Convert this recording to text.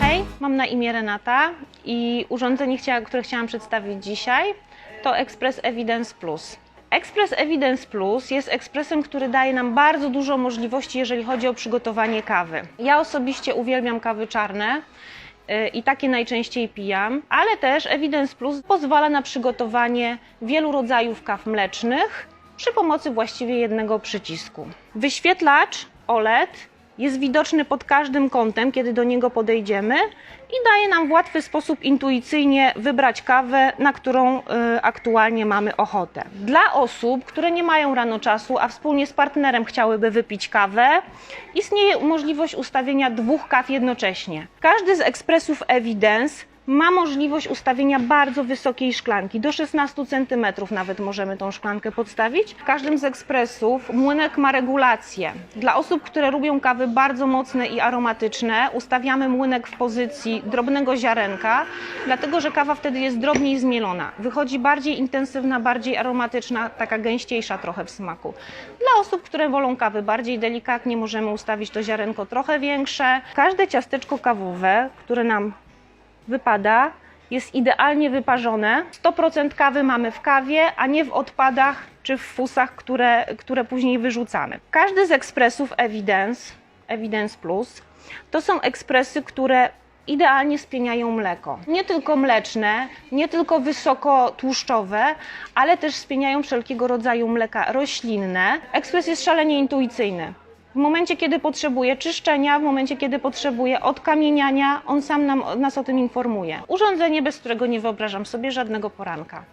Hej, mam na imię Renata i urządzenie, które chciałam przedstawić dzisiaj, to Express Evidence Plus. Express Evidence Plus jest ekspresem, który daje nam bardzo dużo możliwości, jeżeli chodzi o przygotowanie kawy. Ja osobiście uwielbiam kawy czarne y, i takie najczęściej pijam, ale też Evidence Plus pozwala na przygotowanie wielu rodzajów kaw mlecznych przy pomocy właściwie jednego przycisku. Wyświetlacz OLED jest widoczny pod każdym kątem, kiedy do niego podejdziemy i daje nam w łatwy sposób intuicyjnie wybrać kawę, na którą y, aktualnie mamy ochotę. Dla osób, które nie mają rano czasu, a wspólnie z partnerem chciałyby wypić kawę, istnieje możliwość ustawienia dwóch kaw jednocześnie. Każdy z ekspresów Evidence ma możliwość ustawienia bardzo wysokiej szklanki, do 16 cm nawet możemy tą szklankę podstawić. W każdym z ekspresów młynek ma regulację. Dla osób, które lubią kawy bardzo mocne i aromatyczne, ustawiamy młynek w pozycji drobnego ziarenka, dlatego że kawa wtedy jest drobniej zmielona. Wychodzi bardziej intensywna, bardziej aromatyczna, taka gęściejsza trochę w smaku. Dla osób, które wolą kawy bardziej delikatnie, możemy ustawić to ziarenko trochę większe. Każde ciasteczko kawowe, które nam wypada, jest idealnie wyparzone. 100% kawy mamy w kawie, a nie w odpadach czy w fusach, które, które później wyrzucamy. Każdy z ekspresów Evidence, Evidence Plus, to są ekspresy, które idealnie spieniają mleko. Nie tylko mleczne, nie tylko wysokotłuszczowe, ale też spieniają wszelkiego rodzaju mleka roślinne. Ekspres jest szalenie intuicyjny. W momencie, kiedy potrzebuje czyszczenia, w momencie, kiedy potrzebuje odkamieniania, on sam nam, nas o tym informuje. Urządzenie, bez którego nie wyobrażam sobie żadnego poranka.